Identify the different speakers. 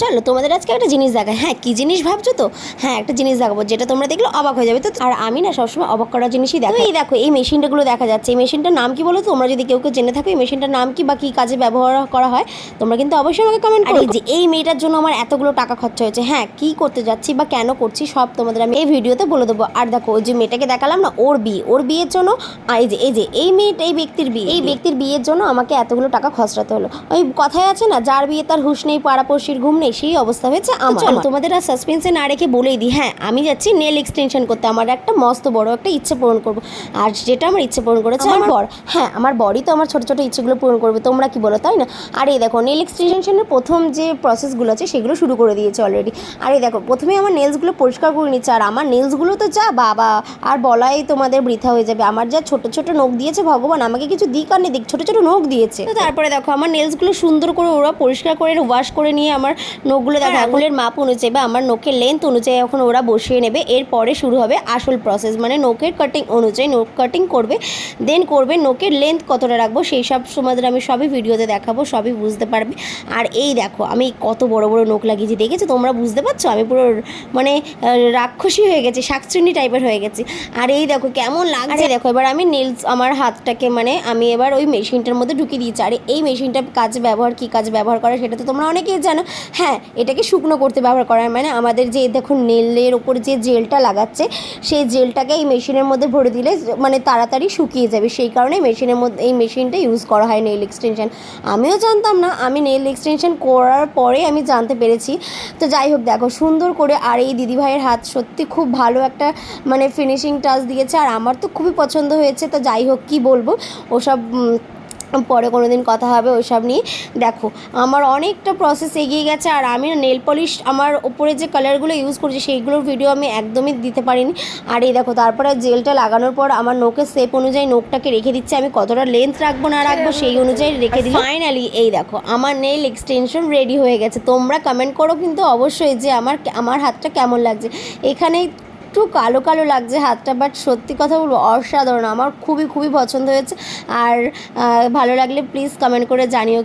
Speaker 1: চলো তোমাদের আজকে একটা জিনিস দেখায় হ্যাঁ কি জিনিস ভাবছ তো? হ্যাঁ একটা জিনিস দেখাবো যেটা তোমরা দেখলে অবাক হয়ে যাবে। তো আর আমি না সবসময় অবাক করার জিনিসই দেখো এই দেখো এই মেশিনটাগুলো দেখা যাচ্ছে। এই মেশিনটার নাম কি বলো? তোমরা যদি কেউ কেউ জেনে থাকো এই মেশিনটার নাম কি বা কি কাজে ব্যবহার করা হয় তোমরা কিন্তু অবশ্যই আমাকে কমেন্ট করো। এই যে এই মেয়েটার জন্য আমার এতগুলো টাকা খরচা হয়েছে। হ্যাঁ কি করতে যাচ্ছি বা কেন করছি সব তোমাদের আমি এই ভিডিওতে বলে দেবো। আর দেখো ওই যে মেয়েটাকে দেখালাম না ওর বিয়ে। ওর বিয়ের জন্য এই যে এই যে এই মেয়েটা এই ব্যক্তির বিয়ে। এই ব্যক্তির বিয়ের জন্য আমাকে এতগুলো টাকা খরচাতে হলো। ওই কথায় আছে না যার বিয়ে তার হুশ নেই পাড়াপড়শির ঘুম নেই। সেই অবস্থা হয়েছে আমার। চলো, তোমাদের আর সাসপেন্সে না রেখে বলেই দিই হ্যাঁ আমি যাচ্ছি নেল এক্সটেনশন করতে। আমার একটা মস্ত বড় একটা ইচ্ছে পূরণ করব। আর যেটা আমার ইচ্ছে পূরণ করেছে আমার বর হ্যাঁ আমার বরই তো আমার ছোট ছোট ইচ্ছেগুলো পূরণ করবে তোমরা কি বলো তাই না? আর এই দেখো নেল এক্সটেনশনের প্রথম যে প্রসেসগুলো আছে সেগুলো শুরু করে দিয়েছে অলরেডি আর এই দেখো প্রথমে আমার নেলসগুলো পরিষ্কার করে নিচ্ছে আর আমার নেলসগুলো তো যা বাবা আর বলাই তোমাদের বৃথা হয়ে যাবে। আমার যা ছোট ছোট নখ দিয়েছে ভগবান আমাকে কিছু দিক আর দিক ছোট ছোট নখ দিয়েছে। তো তারপরে দেখো আমার নেলসগুলো সুন্দর করে ওরা পরিষ্কার করে ওয়াশ করে নিয়ে আমার নখগুলো দেখো আঙুলের মাপ অনুযায়ী বা আমার নখের লেন্থ অনুযায়ী এখন ওরা বসিয়ে নেবে। এরপরে শুরু হবে আসল প্রসেস মানে নখের কাটিং অনুযায়ী নখ কাটিং করবে। দেন করবে নখের লেন্থ কতটা রাখব সেই সব তোমাদের আমি সবই ভিডিওতে দেখাবো সবই বুঝতে পারবে। আর এই দেখো আমি কত বড় বড় নখ লাগিয়েছি দেখেছ? তোমরা বুঝতে পারছ? আমি পুরো মানে রাক্ষসী হয়ে গেছি শাকচুন্নি টাইপের হয়ে গেছি। আর এই দেখো কেমন লাগছে? দেখো এবার আমি নেলস আমার হাতটাকে মানে আমি এবার ওই মেশিনটার মধ্যে ঢুকিয়ে দিয়েছি। আর এই মেশিনটা কাজে ব্যবহার কী কাজে ব্যবহার করে সেটা তো তোমরা অনেকেই জানো। হ্যাঁ এটাকে শুকনো করতে ব্যবহার করা হয় মানে আমাদের যে দেখো নেলের ওপর যে জেলটা লাগাচ্ছে, সেই জেলটাকে এই মেশিনের মধ্যে ভরে দিলে মানে তাড়াতাড়ি শুকিয়ে যাবে। সেই কারণে মেশিনের মধ্যে, এই মেশিনটা ইউজ করা হয় নেল এক্সটেনশন আমিও জানতাম না, আমি নেল এক্সটেনশন করার পরে আমি জানতে পেরেছি। তো যাই হোক, দেখো সুন্দর করে আর এই দিদিভাইয়ের হাত সত্যি খুব ভালো একটা মানে ফিনিশিং টাচ দিয়েছে। আর আমার তো খুবই পছন্দ হয়েছে। তো যাই হোক, কি বলব? ওসব পরে কোনো দিন কথা হবে, ওইসব নিয়ে। দেখো, আমার অনেকটা প্রসেস এগিয়ে গেছে, আর আমি নেল পলিশ আমার ওপরে যে কালারগুলো ইউজ করছি, সেইগুলোর ভিডিও আমি একদমই দিতে পারিনি। আর এই দেখো, তারপরে জেলটা লাগানোর পর আমার নোকের শেপ অনুযায়ী নোকটাকে রেখে দিচ্ছে, আমি কতটা লেন্থ রাখব, না রাখব, সেই অনুযায়ী রেখে দিই ফাইনালি এই দেখো, আমার নেল এক্সটেনশন রেডি হয়ে গেছে। তোমরা কমেন্ট করো কিন্তু অবশ্যই যে আমার আমার হাতটা কেমন লাগছে। এখানেই একটু কালো কালো লাগছে হাতটা বাট সত্যি কথা বলব, অসাধারণ। আমার খুবই খুবই পছন্দ হয়েছে। আর ভালো লাগলে প্লিজ কমেন্ট করে জানিও